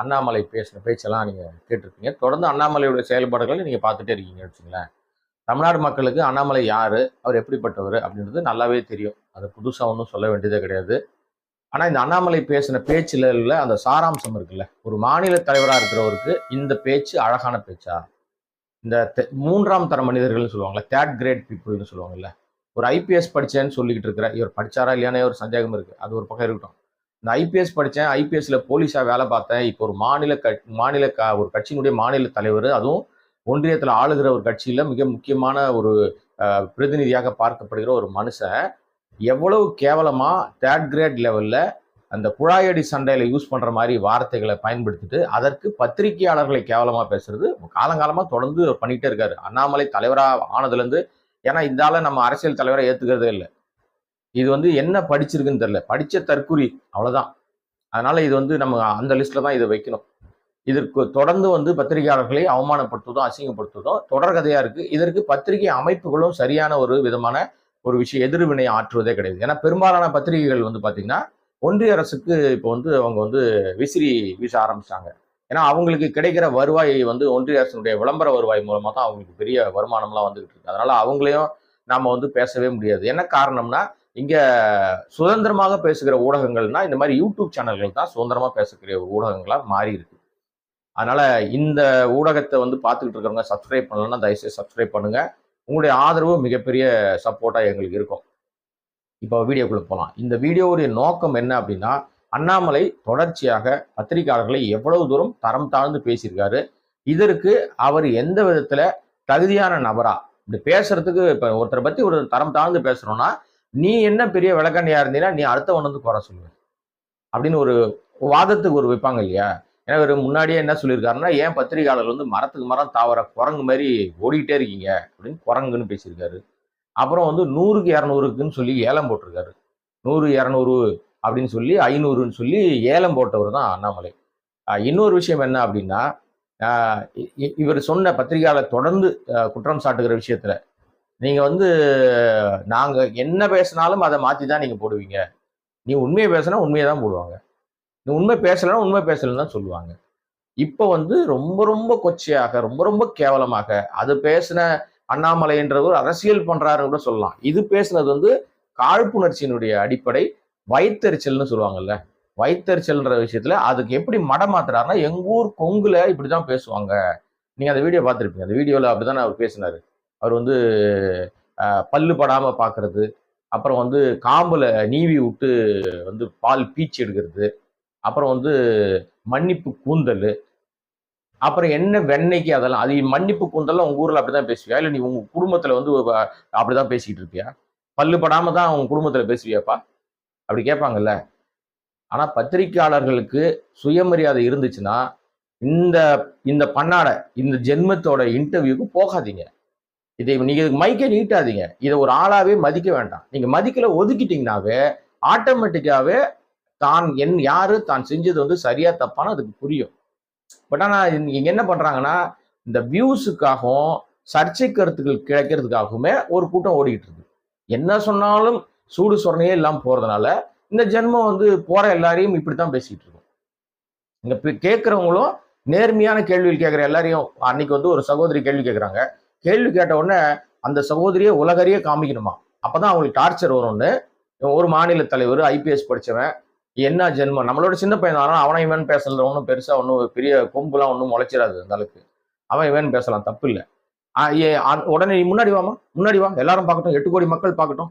அண்ணாமலை பேசின பேச்செல்லாம் நீங்கள் கேட்டிருக்கீங்க தொடர்ந்து அண்ணாமலையோட செயல்பாடுகளை நீங்கள் பார்த்துட்டே இருக்கீங்கன்னு வச்சுங்களேன் தமிழ்நாடு மக்களுக்கு அண்ணாமலை யார்? அவர் எப்படிப்பட்டவர்? அப்படின்றது நல்லாவே தெரியும். அது புதுசாக ஒன்றும் சொல்ல வேண்டியதே கிடையாது. ஆனால் இந்த அண்ணாமலை பேசின பேச்சில் உள்ள அந்த சாராம்சம் இருக்குல்ல? ஒரு மாநில தலைவராக இருக்கிறவருக்கு இந்த பேச்சு அழகான பேச்சா? இந்த மூன்றாம் தர மனிதர்கள்னு சொல்லுவாங்கல்ல தேர்ட் கிரேட் பீப்புள்னு சொல்லுவாங்கல்ல. ஒரு ஐபிஎஸ் படித்தேன்னு சொல்லிக்கிட்டு இருக்கிற இவர் படிச்சாரா இல்லையானே ஒரு சந்தேகம் இருக்குது அது ஒரு பக்கம் இருக்கட்டும். இந்த ஐபிஎஸ் படித்தேன் ஐபிஎஸ்ல போலீஸாக வேலை பார்த்தேன். இப்போ ஒரு மாநில க மாநில க ஒரு கட்சியினுடைய மாநில தலைவர். அதுவும் ஒன்றியத்தில் ஆளுகிற ஒரு கட்சியில் மிக முக்கியமான ஒரு பிரதிநிதியாக பார்க்கப்படுகிற ஒரு மனுஷன். எவ்வளவு கேவலமாக தேர்ட் கிரேட் லெவலில் அந்த குழாயடி சண்டையில் யூஸ் பண்ணுற மாதிரி வார்த்தைகளை பயன்படுத்திட்டு அதற்கு பத்திரிகையாளர்களை கேவலமாக பேசுறது காலங்காலமாக தொடர்ந்து பண்ணிகிட்டே இருக்காரு. அண்ணாமலை தலைவராக ஆனதுலேருந்து ஏன்னா இந்தால நம்ம அரசியல் தலைவரை ஏற்றுக்கிறதே இல்லை. இது வந்து என்ன படிச்சிருக்குன்னு தெரியல. படிச்ச தற்குறி அவ்வளவுதான். அதனால இது வந்து நம்ம அந்த லிஸ்ட்ல தான் இதை வைக்கணும். இதற்கு தொடர்ந்து வந்து பத்திரிகையாளர்களை அவமானப்படுத்துவதும் அசிங்கப்படுத்துவதும் தொடர்கதையா இருக்கு. இதற்கு பத்திரிகை அமைப்புகளும் சரியான ஒரு விதமான ஒரு விஷயம் எதிர்வினை ஆற்றுவதே கிடையாது. ஏன்னா பெரும்பாலான பத்திரிகைகள் வந்து பாத்தீங்கன்னா ஒன்றிய அரசுக்கு இப்போ வந்து அவங்க வந்து விசிறி வீச ஆரம்பிச்சாங்க ஏன்னா அவங்களுக்கு கிடைக்கிற வருவாய் வந்து ஒன்றிய அரசினுடைய விளம்பர வருவாய் மூலமா தான் அவங்களுக்கு பெரிய வருமானம்லாம் வந்துகிட்டு இருக்கு. அதனால அவங்களையும் நாம வந்து பேசவே முடியாது. என்ன காரணம்னா இங்க சுதந்திரமாக பேசுகிற ஊடகங்கள்னா இந்த மாதிரி யூடியூப் சேனல்கள் தான் சுதந்திரமா பேசக்கூடிய ஊடகங்களா மாறி இருக்கு. அதனால இந்த ஊடகத்தை வந்து பார்த்துக்கிட்டு இருக்கிறவங்க சப்ஸ்கிரைப் பண்ணலன்னா தயவுசெய்து சப்ஸ்கிரைப் பண்ணுங்க. உங்களுடைய ஆதரவு மிகப்பெரிய சப்போர்ட்டாக எங்களுக்கு இருக்கும். இப்போ வீடியோக்குள்ளே போகலாம் இந்த வீடியோவுடைய நோக்கம் என்ன அப்படின்னா அண்ணாமலை தொடர்ச்சியாக பத்திரிகையாளர்களை எவ்வளவு தூரம் தரம் தாழ்ந்து பேசியிருக்காரு. இதற்கு அவர் எந்த விதத்தில் தகுதியான நபரா? இப்படி பேசுறதுக்கு இப்போ ஒருத்தரை பற்றி ஒரு தரம் தாழ்ந்து பேசுகிறோன்னா நீ என்ன பெரிய விளக்கண்ணியா இருந்தீங்கன்னா நீ அடுத்தவன் வந்து குறை சொல்லுவ அப்படின்னு ஒரு வாதத்துக்கு ஒரு வைப்பாங்க இல்லையா? ஏன்னா இவர் முன்னாடியே என்ன சொல்லியிருக்காருன்னா ஏன் பத்திரிகையாளர் வந்து மரத்துக்கு மரம் தாவர குரங்கு மாதிரி ஓடிக்கிட்டே இருக்கீங்க? அப்படின்னு குரங்குன்னு பேசியிருக்காரு. அப்புறம் வந்து நூறுக்கு இரநூறுக்குன்னு சொல்லி ஏலம் போட்டிருக்காரு. நூறு இரநூறு அப்படின்னு சொல்லி ஐநூறுன்னு சொல்லி ஏலம் போட்டவர் தான் அண்ணாமலை. இன்னொரு விஷயம் என்ன அப்படின்னா இ- இவர் சொன்ன பத்திரிகையாளர் தொடர்ந்து குற்றம் சாட்டுகிற விஷயத்துல நீங்கள் வந்து நாங்கள் என்ன பேசினாலும் அதை மாற்றி தான் நீங்கள் போடுவீங்க. நீ உண்மையை பேசினா உண்மையை தான் போடுவாங்க. நீ உண்மை பேசலைன்னா உண்மை பேசலன்னு தான் சொல்லுவாங்க. இப்போ வந்து ரொம்ப ரொம்ப கொச்சையாக ரொம்ப ரொம்ப கேவலமாக அது பேசின அண்ணாமலைன்றவர் அரசியல் பண்றாருன்னு கூட சொல்லலாம். இது பேசுனது வந்து காழ்ப்புணர்ச்சியினுடைய அடிப்படை வயித்தெரிச்சல்னு சொல்லுவாங்கல்ல. வயித்தெரிச்சல்ன்ற விஷயத்துல அதுக்கு எப்படி மடம் மாத்துறாருன்னா எங்கூர் கொங்குல இப்படிதான் பேசுவாங்க. நீங்க அந்த வீடியோ பார்த்துருப்பீங்க. அந்த வீடியோல அப்படிதான் அவர் பேசினாரு. அவர் வந்து பல்லு படாமல் பார்க்கறது அப்புறம் வந்து காம்பில் நீவி விட்டு வந்து பால் பீச்சு எடுக்கிறது அப்புறம் வந்து மன்னிப்பு கூந்தல் அப்புறம் என்ன வெண்ணெய்க்கு அதெல்லாம் அது மன்னிப்பு கூந்தல்லாம் உங்கள் ஊரில் அப்படி அப்படிதான் பேசுவியா? இல்லை நீ உங்கள் குடும்பத்தில் வந்து அப்படி தான் பேசிக்கிட்டு இருப்பியா? பல்லு படாமல் தான் உங்கள் குடும்பத்தில் பேசுவியாப்பா? அப்படி கேட்பாங்கல்ல ஆனால் பத்திரிக்கையாளர்களுக்கு சுயமரியாதை இருந்துச்சுன்னா இந்த இந்த பன்னாடை இந்த ஜென்மத்தோட இன்டர்வியூக்கு போகாதீங்க. இதை நீங்கள் இதுக்கு மைக்கே நீட்டாதீங்க. இதை ஒரு ஆளாவே மதிக்க வேண்டாம். நீங்கள் மதிக்கல ஒதுக்கிட்டீங்கனாவே ஆட்டோமேட்டிக்காகவே தான் என் யாரு தான் செஞ்சது வந்து சரியா தப்பான அதுக்கு புரியும். பட் ஆனால் இங்கே என்ன பண்ணுறாங்கன்னா இந்த வியூஸுக்காகவும் சர்ச்சை கருத்துக்கள் கிடைக்கிறதுக்காகவுமே ஒரு கூட்டம் ஓடிக்கிட்டு இருக்கு. என்ன சொன்னாலும் சூடு சொரணையே இல்லாமல் போகிறதுனால இந்த ஜென்மம் வந்து போகிற எல்லாரையும் இப்படித்தான் பேசிட்டு இருக்கும். இங்கே பே- நேர்மையான கேள்வியில் கேட்குற எல்லாரையும் அன்னைக்கு வந்து ஒரு சகோதரி கேள்வி கேட்குறாங்க. கேள்வி கேட்ட உடனே அந்த சகோதரியை உலகறிய காமிக்கணுமா? அப்பதான் அவங்களுக்கு டார்ச்சர் வரும்னு ஒரு மாநில தலைவர் ஐபிஎஸ் படிச்சவன். என்ன ஜென்மம்? நம்மளோட சின்ன பையன் ஆனால் அவனை இவன் பேசல. ஒன்றும் பெருசாக ஒன்றும் பெரிய கொம்புலாம் ஒன்றும் முளைச்சிடாது அந்த அளவுக்கு. அவன் இவன் பேசலாம். தப்பு இல்லை. உடனே நீ முன்னாடி வாமா முன்னாடி வா. எல்லாரும் பார்க்கட்டும். எட்டு கோடி மக்கள் பார்க்கட்டும்.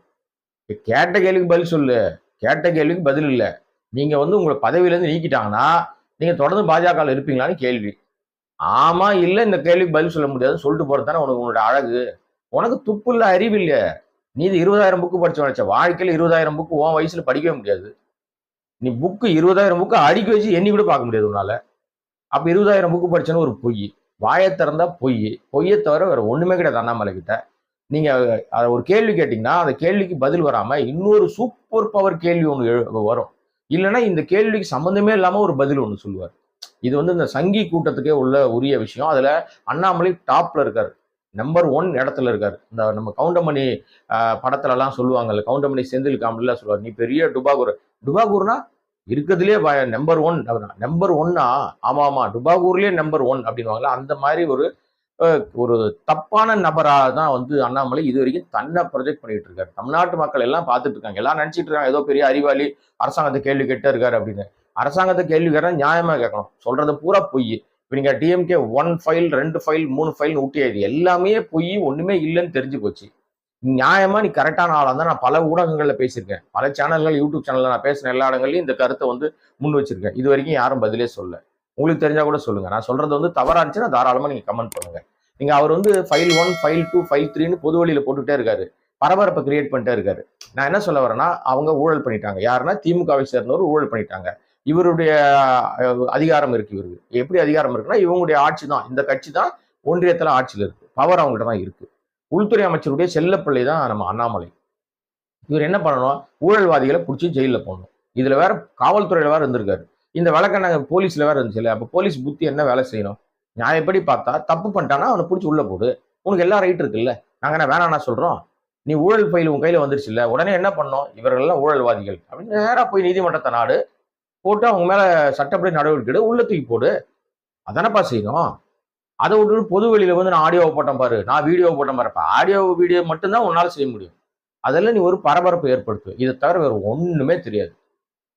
கேட்ட கேள்விக்கு பதில் சொல்லு. கேட்ட கேள்விக்கு பதில் இல்லை. நீங்கள் வந்து உங்களை பதவியிலேருந்து நீக்கிட்டாங்கன்னா நீங்கள் தொடர்ந்து பாஜகவில் இருப்பீங்களான்னு கேள்வி. ஆமா இல்ல இந்த கேள்விக்கு பதில் சொல்ல முடியாதுன்னு சொல்லிட்டு போறது தானே உனக்கு உன்னோட அழகு? உனக்கு துப்பு இல்ல அறிவு இல்ல நீ இது இருபதாயிரம் புக்கு படிச்சு வச்ச வாழ்க்கையில இருபதாயிரம் புக்கு உன் வயசுல படிக்கவே முடியாது. நீ புக்கு இருபதாயிரம் புக்கு அடுக்கி வச்சு எண்ணி கூட பார்க்க முடியாது உன்னால. அப்ப இருபதாயிரம் புக்கு படிச்சேன்னு ஒரு பொய். வாயை திறந்தா பொய். பொய்யை தவிர வேற ஒண்ணுமே கிடையாது அண்ணாமலை கிட்ட. நீங்க அதை ஒரு கேள்வி கேட்டீங்கன்னா அந்த கேள்விக்கு பதில் வராம இன்னொரு சூப்பர் பவர் கேள்வி ஒன்று வரும். இல்லைன்னா இந்த கேள்விக்கு சம்மந்தமே இல்லாம ஒரு பதில் ஒன்று சொல்லுவார். இது வந்து இந்த சங்கி கூட்டத்துக்கே உள்ள உரிய விஷயம். அதில் அண்ணாமலை டாப்பில் இருக்கார். நம்பர் ஒன் இடத்துல இருக்கார். இந்த நம்ம கவுண்டமணி படத்துலலாம் சொல்லுவாங்கல்ல கவுண்டமணி செந்தில் காமெடியில் சொல்லுவார் நீ பெரிய டுபாகூர். டுபாகூர்னா இருக்கிறதுலே நம்பர் ஒன் நம்பர் ஒன்னா ஆமாம் ஆமாம் டுபாகூர்லேயே நம்பர் ஒன் அப்படின்வாங்களா அந்த மாதிரி ஒரு ஒரு தப்பான நபராக தான் வந்து அண்ணாமலை இது வரைக்கும் தன்னை ப்ரொஜெக்ட் பண்ணிட்டு இருக்காரு. தமிழ்நாட்டு மக்கள் எல்லாம் பார்த்துட்டு இருக்காங்க. எல்லாம் நினச்சிட்டு இருக்காங்க ஏதோ பெரிய அறிவாளி அரசாங்கத்தை கேள்வி கேட்டே இருக்காரு அப்படின்னு. அரசாங்கத்தை கேள்வி கேட்டா நியாயமா கேட்கணும். சொல்றது பூரா பொய். இப்போ நீங்க டிஎம்கே ஒன் ஃபைல் ரெண்டு ஃபைல் மூணு ஃபைல் ஊட்டி ஆயிடுது எல்லாமே பொய் ஒண்ணுமே இல்லைன்னு தெரிஞ்சு போச்சு. நியாயமா நீ கரெக்டான ஆளா தான் நான் பல ஊடகங்கள்ல பேசியிருக்கேன். பல சேனல்கள் யூடியூப் சேனல்ல நான் பேசின எல்லா இடங்கள்லயும் இந்த கருத்தை வந்து முன் வச்சிருக்கேன். இது வரைக்கும் யாரும் பதிலே சொல்ல உங்களுக்கு தெரிஞ்சா கூட சொல்லுங்க. நான் சொல்றது வந்து தவறா இருந்துச்சுன்னா தாராளமா நீங்க கமெண்ட் பண்ணுங்க. நீங்க அவர் வந்து file one file two file த்ரீன்னு பொது வழியில போட்டுட்டே இருக்காரு. பரபரப்பை கிரியேட் பண்ணிட்டே இருக்காரு. நான் என்ன சொல்ல வரேன்னா அவங்க ஊழல் பண்ணிட்டாங்க. யாருன்னா திமுகவை சேர்ந்தவர் ஊழல் பண்ணிட்டாங்க. இவருடைய அதிகாரம் இருக்கு இவருக்கு. எப்படி அதிகாரம் இருக்குன்னா இவங்களுடைய ஆட்சி தான். இந்த கட்சி தான் ஒன்றியத்தில் ஆட்சியில் இருக்கு. பவர் அவங்ககிட்ட தான் இருக்கு. உள்துறை அமைச்சருடைய செல்லப்பிள்ளை தான் நம்ம அண்ணாமலை. இவர் என்ன பண்ணணும்? ஊழல்வாதிகளை பிடிச்சி ஜெயிலில் போடணும். இதுல வேற காவல்துறையில வேற இருந்திருக்காரு. இந்த வழக்கண்ண போலீஸ்ல வேற இருந்துச்சு இல்ல அப்போ போலீஸ் புத்தி என்ன வேலை செய்யணும்? நியாயப்படி பார்த்தா தப்பு பண்ணிட்டானா அவனை பிடிச்சி உள்ள போடு. உனக்கு எல்லாம் ரைட் இருக்குல்ல. நாங்கள் என்ன வேணாம்னா சொல்றோம்? நீ ஊழல் பயில் உன் கையில வந்துருச்சுல்ல உடனே என்ன பண்ணோம் இவர்கள்லாம் ஊழல்வாதிகள். அப்படின்னு நேராக போய் நீதிமன்றத்தை நாடு. போட்டு அவங்க மேல சட்டப்படி நடவடிக்கை எடு, உள்ள தூக்கி போடு. அதானப்பா செய்யணும். அதை விட்டு பொது வெளியில வந்து நான் ஆடியோ போட்டேன் பாரு நான் வீடியோ போட்டேன் பாரு. ஆடியோ வீடியோ மட்டும்தான் உன்னால செய்ய முடியும். அதெல்லாம் நீ ஒரு பரபரப்பு ஏற்படுத்து இதை தவிர வேறு ஒண்ணுமே தெரியாது.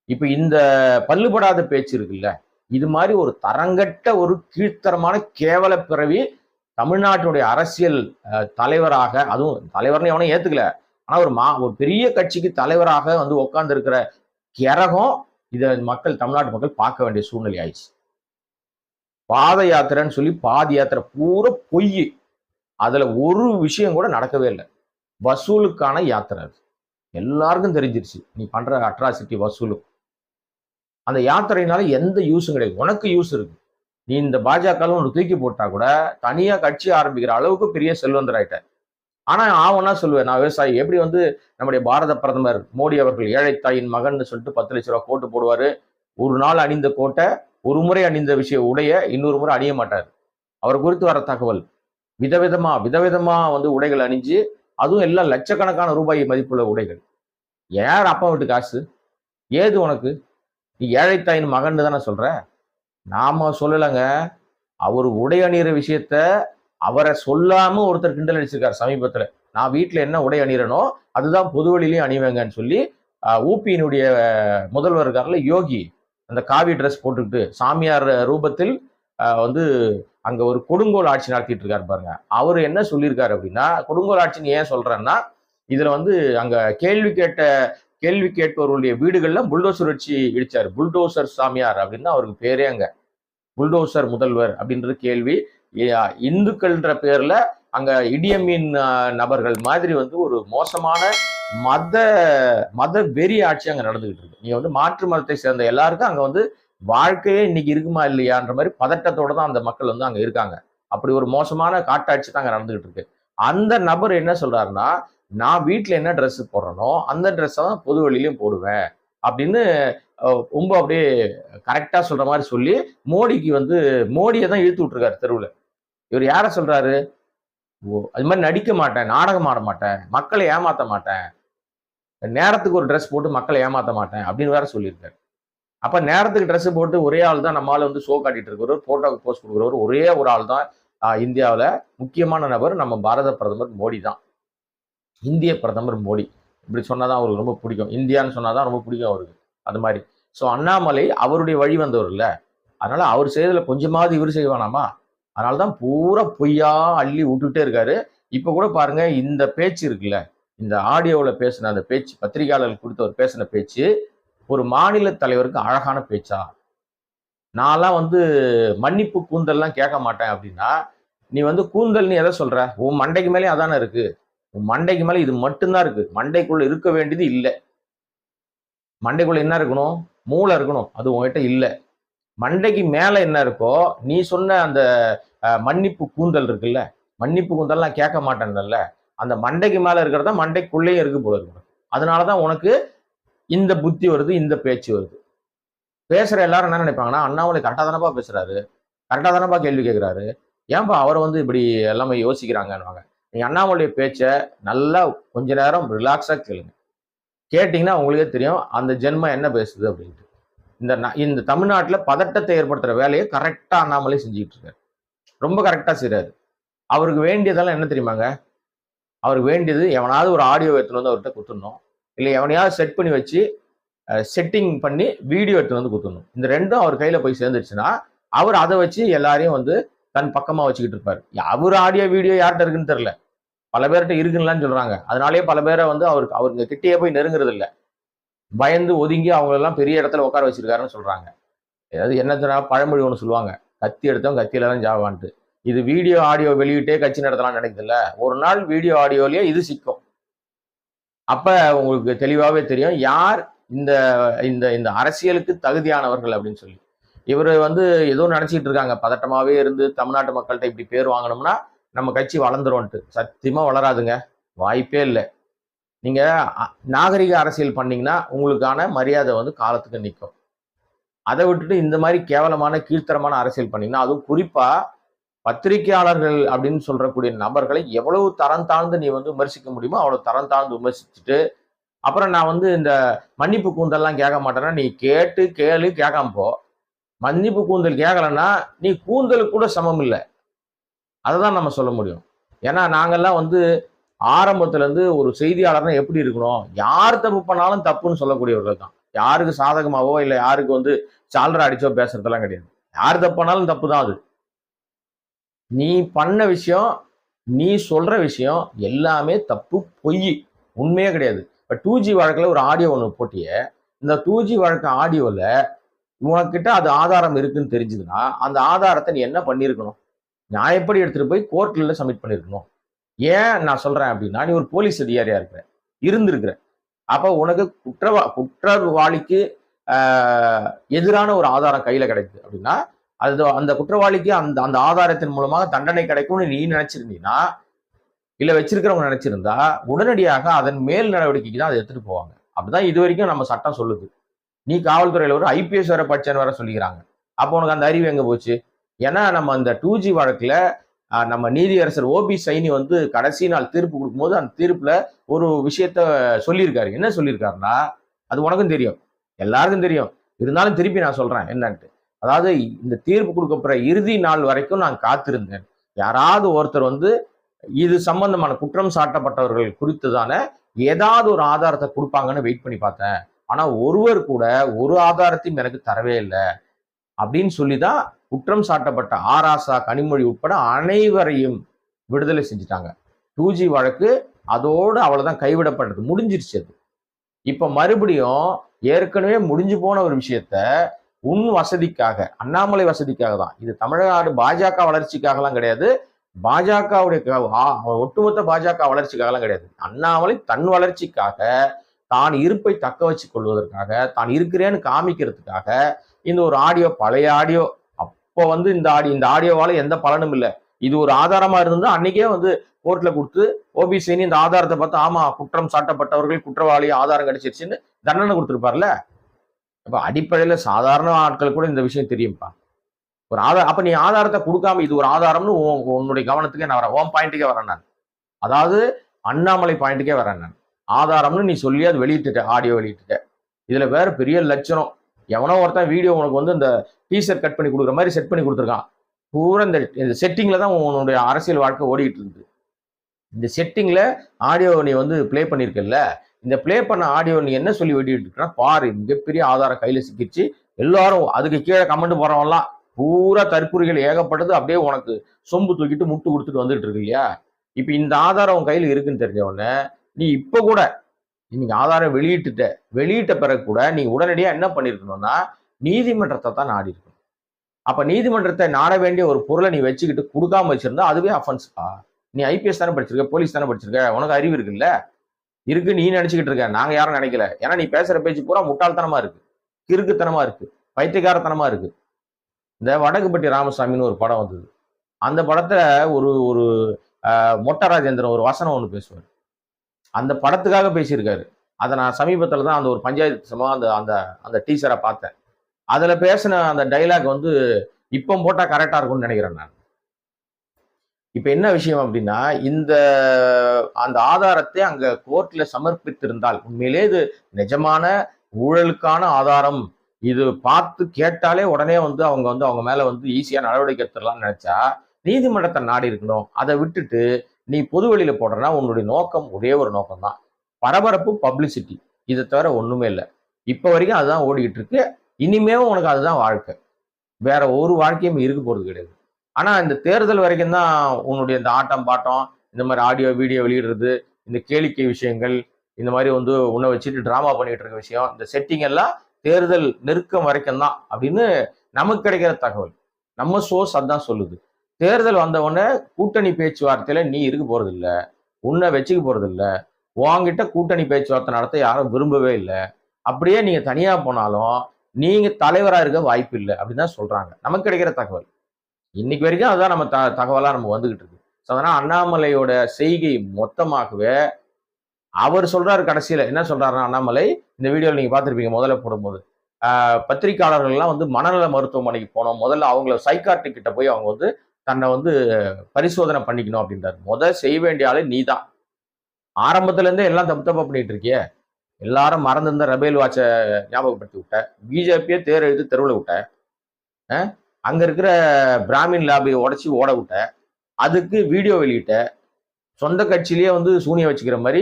இப்போ இந்த பல்லுபடாத பேச்சு இருக்குல்ல இது மாதிரி ஒரு தரங்கட்ட ஒரு கீழ்த்தரமான கேவல பிறவி தமிழ்நாட்டினுடைய அரசியல் தலைவராக அதுவும் தலைவர்னு எவனும் ஏத்துக்கல. ஆனா ஒரு மா ஒரு பெரிய கட்சிக்கு தலைவராக வந்து உட்கார்ந்து இருக்கிற கிரகம் இதை மக்கள் தமிழ்நாட்டு மக்கள் பார்க்க வேண்டிய சூழ்நிலை ஆயிடுச்சு. பாத யாத்திரைன்னு சொல்லி பாத யாத்திரை பூரா பொய். அதுல ஒரு விஷயம் கூட நடக்கவே இல்லை. வசூலுக்கான யாத்திரை அது. எல்லாருக்கும் தெரிஞ்சிருச்சு. நீ பண்ற அட்ராசிட்டி வசூலு. அந்த யாத்திரையினால எந்த யூஸும் கிடையாது. உனக்கு யூஸ் இருக்கு. நீ இந்த பாஜகவும் ஒரு தூக்கி போட்டா கூட தனியா கட்சி ஆரம்பிக்கிற அளவுக்கு பெரிய செல்வந்தராயிட்ட. ஆனா ஆவனா சொல்லுவேன். நான் விவசாயி. எப்படி வந்து நம்முடைய பாரத பிரதமர் மோடி அவர்கள் ஏழை தாயின் மகன் சொல்லிட்டு பத்து லட்ச ரூபா கோட்டு போடுவாரு. ஒரு நாள் அணிந்த கோட்டை ஒரு முறை அணிந்த விஷய உடைய இன்னொரு முறை அணிய மாட்டார். அவர் குறித்து வர தகவல் விதவிதமா விதவிதமா வந்து உடைகள் அணிஞ்சு அதுவும் எல்லாம் லட்சக்கணக்கான ரூபாய் மதிப்புள்ள உடைகள். யார் அப்பா வீட்டு காசு? ஏது உனக்கு? நீ ஏழைத்தாயின் மகன் தானே சொல்ற? நாம சொல்லலைங்க. அவர் உடை அணிகிற விஷயத்த அவரை சொல்லாம ஒருத்தர் கிண்டல் அடிச்சிருக்காரு சமீபத்துல. நான் வீட்டுல என்ன உடை அணிகிறனோ அதுதான் பொதுவெளிலையும் அணிவேங்கன்னு சொல்லி ஊபியினுடைய முதல்வர் இருக்கார்ல யோகி அந்த காவி ட்ரெஸ் போட்டுக்கிட்டு சாமியார் ரூபத்தில் வந்து அங்க ஒரு கொடுங்கோல் ஆட்சி நடத்திட்டு இருக்காரு பாருங்க. அவர் என்ன சொல்லியிருக்காரு அப்படின்னா கொடுங்கோல் ஆட்சின்னு ஏன் சொல்றேன்னா இதுல வந்து அங்க கேள்வி கேட்ட கேள்வி கேட்பவர்களுடைய வீடுகள்ல புல்டோசர் வச்சு இடிச்சாரு. புல்டோசர் சாமியார் அப்படின்னு அவருக்கு பேரே அங்க. புல்டோசர் முதல்வர் அப்படின்றது கேள்வி. இந்துக்கள்ன்ற பேர்ல அங்க இடியமீன் நபர்கள் மாதிரி வந்து ஒரு மோசமான மத மத வெறி ஆட்சி அங்க நடந்துகிட்டு இருக்கு. நீங்க வந்து மாற்று மதத்தை சேர்ந்த எல்லாருக்கும் அங்க வந்து வாழ்க்கையே இன்னைக்கு இருக்குமா இல்லையான்ற மாதிரி பதட்டத்தோட தான் அந்த மக்கள் வந்து அங்க இருக்காங்க. அப்படி ஒரு மோசமான காட்டாட்சி தான் அங்க நடந்துகிட்டு இருக்கு. அந்த நபர் என்ன சொல்றாருன்னா நான் வீட்டில் என்ன ட்ரெஸ் போடுறேனோ அந்த ட்ரெஸ்ஸை தான் பொது வழியிலையும் போடுவேன். அப்படின்னு ரொம்ப அப்படியே கரெக்டா சொல்ற மாதிரி சொல்லி மோடிக்கு வந்து மோடியை தான் இழுத்து விட்டுருக்காரு தெருவில். இவர் யாரை சொல்றாரு? ஓ அது மாதிரி நடிக்க மாட்டேன் நாடகம் ஆட மாட்டேன் மக்களை ஏமாத்த மாட்டேன் நேரத்துக்கு ஒரு ட்ரெஸ் போட்டு மக்களை ஏமாத்த மாட்டேன் அப்படின்னு வேற சொல்லியிருக்காரு. அப்ப நேரத்துக்கு ட்ரெஸ் போட்டு ஒரே ஆள் தான் நம்மளால வந்து ஷோ காட்டிட்டு இருக்கிறவர் போட்டோக்கு போஸ்ட் கொடுக்குறவர் ஒரே ஒரு ஆள் தான் இந்தியாவில் முக்கியமான நபர் நம்ம பாரத பிரதமர் மோடி தான். இந்திய பிரதமர் மோடி. இப்படி சொன்னாதான் அவருக்கு ரொம்ப பிடிக்கும். இந்தியான்னு சொன்னாதான் ரொம்ப பிடிக்கும் அவருக்கு. அது மாதிரி. ஸோ அண்ணாமலை அவருடைய வழி வந்தவர் இல்லை. அதனால அவர் செய்ததில் கொஞ்சமாவது இவர் செய்வானாமா? அதனால தான் பூரா பொய்யா அள்ளி விட்டுட்டே இருக்காரு. இப்போ கூட பாருங்க இந்த பேச்சு இருக்குல்ல இந்த ஆடியோவில் பேசின அந்த பேச்சு பத்திரிகையாளர்கள் கொடுத்த ஒரு பேசின பேச்சு ஒரு மாநில தலைவருக்கு அழகான பேச்சா? நான்லாம் வந்து மன்னிப்பு கூந்தல்லாம் கேட்க மாட்டேன் அப்படின்னா நீ வந்து கூந்தல்னு எதை சொல்ற? உன் மண்டைக்கு மேலே அதானே இருக்கு. உன் மண்டைக்கு மேலே இது மட்டும்தான் இருக்கு. மண்டைக்குள்ள இருக்க வேண்டியது இல்லை. மண்டைக்குள்ள என்ன இருக்கணும்? மூளை இருக்கணும். அது உன்கிட்ட இல்லை. மண்டைக்கு மேலே என்ன இருக்கோ நீ சொன்ன அந்த மன்னிப்பு கூந்தல் இருக்குல்ல மன்னிப்பு கூந்தல்லாம் கேட்க மாட்டேன்ல அந்த மண்டைக்கு மேலே இருக்கிறதா மண்டைக்குள்ளேயும் இருக்கு போல இருக்கு. அதனாலதான் உனக்கு இந்த புத்தி வருது இந்த பேச்சு வருது. பேசுற எல்லாரும் என்ன நினைப்பாங்கன்னா அண்ணாமலை கரெக்டாக தானப்பா பேசுறாரு? கரெக்டாக தானப்பா கேள்வி கேட்குறாரு ஏன்பா அவரை வந்து இப்படி எல்லாமே யோசிக்கிறாங்கன்னுவாங்க. நீ அண்ணாமலைய பேச்சை நல்லா கொஞ்ச நேரம் ரிலாக்ஸாக கேளுங்க. கேட்டிங்கன்னா உங்களுக்கே தெரியும் அந்த ஜென்மம் என்ன பேசுது அப்படின்ட்டு. இந்த இந்த தமிழ்நாட்டில் பதட்டத்தை ஏற்படுத்துகிற வேலையை கரெக்டாக அண்ணாமலை செஞ்சுக்கிட்டு இருக்காரு. ரொம்ப கரெக்டாக செய்கிறாரு அவருக்கு வேண்டியதெல்லாம் என்ன தெரியுமாங்க? அவருக்கு வேண்டியது எவனாவது ஒரு ஆடியோ எடுத்துன்னு வந்து அவர்கிட்ட கொடுத்துடணும். இல்லை எவனையாவது செட் பண்ணி வச்சு செட்டிங் பண்ணி வீடியோ எடுத்துன்னு வந்து கொடுத்துடணும். இந்த ரெண்டும் அவர் கையில் போய் சேர்ந்துருச்சுன்னா அவர் அதை வச்சு எல்லாரையும் வந்து தன் பக்கமாக வச்சுக்கிட்டு இருப்பார். அவர் ஆடியோ வீடியோ யார்கிட்ட இருக்குன்னு தெரில பல பேர்கிட்ட இருக்குன்னு சொல்கிறாங்க அதனாலேயே பல பேரை வந்து அவருக்கு அவருங்க கிட்டேயே போய் நெருங்குறதில்லை. பயந்து ஒதுங்கி அவங்களெல்லாம் பெரிய இடத்துல உட்கார வச்சிருக்காருன்னு சொல்கிறாங்க ஏதாவது என்ன பழமொழி ஒன்று சொல்லுவாங்க. கத்தி எடுத்தவங்க கத்தியில தான் ஜாவான்ட்டு. இது வீடியோ ஆடியோ வெளியிட்டே கட்சி நடத்தலாம் நினைக்கல ஒரு நாள் வீடியோ ஆடியோலயே இது சிக்கும். அப்ப உங்களுக்கு தெளிவாகவே தெரியும். யார் இந்த இந்த இந்த அரசியலுக்கு தகுதியானவர்கள் அப்படின்னு சொல்லி. இவர் வந்து ஏதோ நினச்சிட்டு இருக்காங்க. பதட்டமாகவே இருந்து தமிழ்நாட்டு மக்கள்கிட்ட இப்படி பேர் வாங்கினோம்னா நம்ம கட்சி வளர்ந்துரும்ன்ட்டு சத்தியமாக வளராதுங்க. வாய்ப்பே இல்லை. நீங்கள் நாகரிக அரசியல் பண்ணிங்கன்னா உங்களுக்கான மரியாதை வந்து காலத்துக்கு நிற்கும் அதை விட்டுட்டு இந்த மாதிரி கேவலமான கீழ்த்தரமான அரசியல் பண்ணிங்கன்னா அதுவும் குறிப்பாக பத்திரிகையாளர்கள் அப்படின்னு சொல்கிறக்கூடிய நபர்களை எவ்வளவு தரம் தாழ்ந்து நீ வந்து விமர்சிக்க முடியுமோ அவ்வளோ தரம் தாழ்ந்து விமர்சிச்சுட்டு அப்புறம் நான் வந்து இந்த மன்னிப்பு கூந்தல்லாம் கேட்க மாட்டேன்னா நீ கேட்டு கேளு கேட்காம போ. மன்னிப்பு கூந்தல் கேட்கலன்னா நீ கூந்தலுக்கு கூட சமம் இல்லை. அதை தான் நம்ம சொல்ல முடியும். ஏன்னா நாங்கள்லாம் வந்து ஆரம்பத்துலருந்து ஒரு செய்தியாளர்னா எப்படி இருக்கணும்? யார் தப்பு பண்ணாலும் தப்புன்னு சொல்லக்கூடியவர்கள் தான். யாருக்கு சாதகமாவோ இல்லை யாருக்கு வந்து சால்ரா அடிச்சோ பேசுறதெல்லாம் கிடையாது. யார் தப்பு பண்ணாலும் தப்பு தான் அது. நீ பண்ண விஷயம் நீ சொல்ற விஷயம் எல்லாமே தப்பு பொய். உண்மையே கிடையாது. இப்போ டூ ஜி வழக்கில் ஒரு ஆடியோ ஒன்று போட்டிய. இந்த டூ ஜி வழக்கு ஆடியோவில் உனக்கிட்ட அது ஆதாரம் இருக்குன்னு தெரிஞ்சதுன்னா அந்த ஆதாரத்தை நீ என்ன பண்ணியிருக்கணும்? நான் எப்படி எடுத்துட்டு போய் கோர்ட்டில் சப்மிட் பண்ணியிருக்கணும். ஏன் நான் சொல்றேன் அப்படின்னா நீ ஒரு போலீஸ் அதிகாரியா இருக்கிற இருந்திருக்கிற. அப்போ உனக்கு குற்றவா குற்றவாளிக்கு எதிரான ஒரு ஆதாரம் கையில கிடைக்குது அப்படின்னா அது அந்த குற்றவாளிக்கு அந்த அந்த ஆதாரத்தின் மூலமாக தண்டனை கிடைக்கும்னு நீ நினைச்சிருந்தீங்கன்னா இல்ல வச்சிருக்கிறவங்க நினைச்சிருந்தா உடனடியாக அதன் மேல் நடவடிக்கைக்கு தான் அதை எடுத்துட்டு போவாங்க. அப்படிதான் இது வரைக்கும் நம்ம சட்டம் சொல்லுது. நீ காவல்துறையில ஒரு ஐபிஎஸ் வர படிச்சேன்னு வர சொல்லிக்கிறாங்க. அப்போ உனக்கு அந்த அறிவு எங்க போச்சு? ஏன்னா நம்ம அந்த டூ ஜி வழக்குல நம்ம நீதியரசர் ஓபி சைனி வந்து கடைசி நாள் தீர்ப்பு கொடுக்கும்போது அந்த தீர்ப்பில் ஒரு விஷயத்த சொல்லியிருக்காரு. என்ன சொல்லியிருக்காருன்னா அது உனக்கும் தெரியும். எல்லாருக்கும் தெரியும். இருந்தாலும் திருப்பி நான் சொல்கிறேன் என்னன்ட்டு. அதாவது இந்த தீர்ப்பு கொடுக்கப்படுற இறுதி நாள் வரைக்கும் நான் காத்திருந்தேன். யாராவது ஒருத்தர் வந்து இது சம்பந்தமான குற்றம் சாட்டப்பட்டவர்கள் குறித்துதான ஏதாவது ஒரு ஆதாரத்தை கொடுப்பாங்கன்னு வெயிட் பண்ணி பார்த்தேன். ஆனால் ஒருவர் கூட ஒரு ஆதாரத்தையும் எனக்கு தரவே இல்லை. அப்படின்னு சொல்லி தான் குற்றம் சாட்டப்பட்ட ஆராசா கனிமொழி உட்பட அனைவரையும் விடுதலை செஞ்சுட்டாங்க. டூ ஜி வழக்கு அதோடு அவ்வளோதான் கைவிடப்பட்டது. முடிஞ்சிருச்சு அது. இப்போ மறுபடியும் ஏற்கனவே முடிஞ்சு போன ஒரு விஷயத்த உன் வசதிக்காக அண்ணாமலை வசதிக்காக தான். இது தமிழ்நாடு பாஜக வளர்ச்சிக்காகலாம் கிடையாது. பாஜகவுடைய ஒட்டுமொத்த பாஜக வளர்ச்சிக்காகலாம் கிடையாது. அண்ணாமலை தன் வளர்ச்சிக்காக தான் இருப்பை தக்க வச்சு கொள்வதற்காக தான் இருக்கிறேன்னு காமிக்கிறதுக்காக இந்த ஒரு ஆடியோ பழைய ஆடியோ அப்போ வந்து இந்த ஆடி இந்த ஆடியோவால எந்த பலனும் இல்லை. இது ஒரு ஆதாரமா இருந்தா அன்னைக்கே வந்து கோர்ட்ல கொடுத்து ஓபிசின்னு இந்த ஆதாரத்தை பார்த்து ஆமா குற்றம் சாட்டப்பட்டவர்கள் குற்றவாளி ஆதாரம் கிடைச்சிருச்சுன்னு தண்டனை கொடுத்துருப்பார்ல? அப்ப அடிப்படையில சாதாரண ஆட்கள் கூட இந்த விஷயம் தெரியும்ப்பா ஒரு ஆதாரம் அப்ப நீ ஆதாரத்தை கொடுக்காம இது ஒரு ஆதாரம்னு உன்னுடைய கவனத்துக்கே நான் வரேன். ஓம் பாயிண்ட்டுக்கே வரேன் நான். அதாவது அண்ணாமலை பாயிண்ட்டுக்கே வரேன் நான். ஆதாரம்னு நீ சொல்லி அது வெளியிட்டுட்ட ஆடியோ வெளியிட்டுட்ட. இதுல வேற பெரிய லட்சணம். எவனோ ஒருத்தன் வீடியோ உனக்கு வந்து இந்த டீசர் கட் பண்ணி கொடுக்குற மாதிரி செட் பண்ணி கொடுத்துருக்கான். பூரா இந்த இந்த செட்டிங்கில் தான் உன்னுடைய அரசியல் வாழ்க்கை ஓடிக்கிட்டு இருந்தது. இந்த செட்டிங்கில் ஆடியோ நீ வந்து ப்ளே பண்ணியிருக்கல இந்த ப்ளே பண்ண ஆடியோ நீ என்ன சொல்லி வெளியிட்டு இருக்கா பாரு மிகப்பெரிய ஆதாரம் கையில் சிக்கிச்சு. எல்லாரும் அதுக்கு கீழே கமெண்ட் போகிறவங்களாம் பூரா தற்குறிகள் ஏகப்பட்டது அப்படியே உனக்கு சொம்பு தூக்கிட்டு முட்டு கொடுத்துட்டு வந்துட்டு இருக்கு இல்லையா? இப்போ இந்த ஆதாரம் உன் கையில் இருக்குன்னு தெரிஞ்ச உடனே நீ இப்போ கூட இன்னைக்கு ஆதாரம் வெளியிட்டுட்ட வெளியிட்ட பிறகு கூட நீ உடனடியாக என்ன பண்ணிருக்கணும்னா நீதிமன்றத்தை தான் நாடி இருக்கணும். அப்போ நீதிமன்றத்தை நாட வேண்டிய ஒரு பொருளை நீ வச்சுக்கிட்டு கொடுக்காம வச்சிருந்தா அதுவே அஃபென்ஸ்பா நீ ஐபிஎஸ் தானே படிச்சிருக்க போலீஸ் தானே படிச்சிருக்க உனக்கு அறிவு இருக்குல்ல? இருக்கு நீ நினச்சிக்கிட்டு இருக்க நாங்கள் யாரும் நினைக்கல. ஏன்னா நீ பேசுகிற பேச்சு பூரா முட்டாள்தனமா இருக்கு கிறுக்குத்தனமா இருக்கு பைத்தியக்காரத்தனமா இருக்கு. இந்த வடக்குப்பட்டி ராமசாமின்னு ஒரு படம் வந்தது. அந்த படத்தில் ஒரு ஒரு ஆஹ், மொட்ட ராஜேந்திரன் ஒரு வசனம் ஒன்று பேசுவார். அந்த படத்துக்காக பேசியிருக்காரு. அதை நான் சமீபத்தில் தான் அந்த ஒரு பஞ்சாயத்து சமம் அந்த அந்த அந்த டீச்சரை பார்த்தேன். அதில் பேசின அந்த டைலாக் வந்து இப்போ போட்டால் கரெக்டாக இருக்கும்னு நினைக்கிறேன் நான். இப்போ என்ன விஷயம் அப்படின்னா இந்த அந்த ஆதாரத்தை அங்கே கோர்ட்டில் சமர்ப்பித்திருந்தால் உண்மையிலே இது நிஜமான ஊழலுக்கான ஆதாரம். இது பார்த்து கேட்டாலே உடனே வந்து அவங்க வந்து அவங்க மேலே வந்து ஈஸியாக நடவடிக்கை எடுத்துடலாம்னு நினச்சா நீதிமன்றத்தை நாடி இருக்கணும். அதை விட்டுட்டு நீ பொது வெளியில போடுறனா உன்னுடைய நோக்கம் ஒரே ஒரு நோக்கம் தான் பரபரப்பு பப்ளிசிட்டி இதை தவிர ஒன்றுமே இல்லை. இப்போ வரைக்கும் அதுதான் ஓடிக்கிட்டு இருக்கு. இனிமேவும் உனக்கு அதுதான் வாழ்க்கை. வேற ஒரு வாழ்க்கையும் இருக்க போகிறது கிடையாது. ஆனால் இந்த தேர்தல் வரைக்கும் தான் உன்னுடைய இந்த ஆட்டம் பாட்டம் இந்த மாதிரி ஆடியோ வீடியோ வெளியிடுறது இந்த கேளிக்கை விஷயங்கள் இந்த மாதிரி வந்து உன்னை வச்சுட்டு ட்ராமா பண்ணிட்டு இருக்க விஷயம் இந்த செட்டிங் எல்லாம் தேர்தல் நெருக்கம் வரைக்கும் தான் அப்படின்னு நமக்கு கிடைக்கிற தகவல். நம்ம சோர்ஸ் அதான் சொல்லுது. தேர்தல் வந்த உடனே கூட்டணி பேச்சுவார்த்தையில நீ இருக்க போகிறதில்ல உன்னை வச்சுக்க போகிறதில்ல உங்ககிட்ட கூட்டணி பேச்சுவார்த்தை நடத்த யாரும் விரும்பவே இல்லை. அப்படியே நீங்க தனியா போனாலும் நீங்க தலைவரா இருக்க வாய்ப்பு இல்லை அப்படின்னு தான் சொல்றாங்க. நமக்கு கிடைக்கிற தகவல். இன்னைக்கு வரைக்கும் அதுதான் நம்ம த தகவலா நம்ம வந்துகிட்டு இருக்கு. ஸோ அதனால் அண்ணாமலையோட செய்கை மொத்தமாகவே அவர் சொல்றாரு கடைசியில. என்ன சொல்றாருன்னா அண்ணாமலை இந்த வீடியோவில் நீங்க பார்த்துருப்பீங்க முதல்ல போடும்போது. பத்திரிக்கையாளர்கள்லாம் வந்து மனநல மருத்துவமனைக்கு போனோம். முதல்ல அவங்கள சைக்கார்ட்டு கிட்ட போய் அவங்க வந்து தன்னை வந்து பரிசோதனை பண்ணிக்கணும் அப்படின்றாரு. முதல் செய்ய வேண்டிய ஆளு நீ தான் ஆரம்பத்துலேருந்தே எல்லாம் தப்பு தப்பா பண்ணிட்டு இருக்கியே. எல்லாரும் மறந்திருந்த ரபேல் வாட்சை ஞாபகப்படுத்தி விட்ட. பிஜேபியே தேர் எழுத்து தெருவில் விட்ட. அங்கே அங்க இருக்கிற பிராமின் லாபியை உடச்சி ஓட விட்ட. அதுக்கு வீடியோ வெளியிட்ட. சொந்த கட்சியிலேயே வந்து சூனியம் வச்சுக்கிற மாதிரி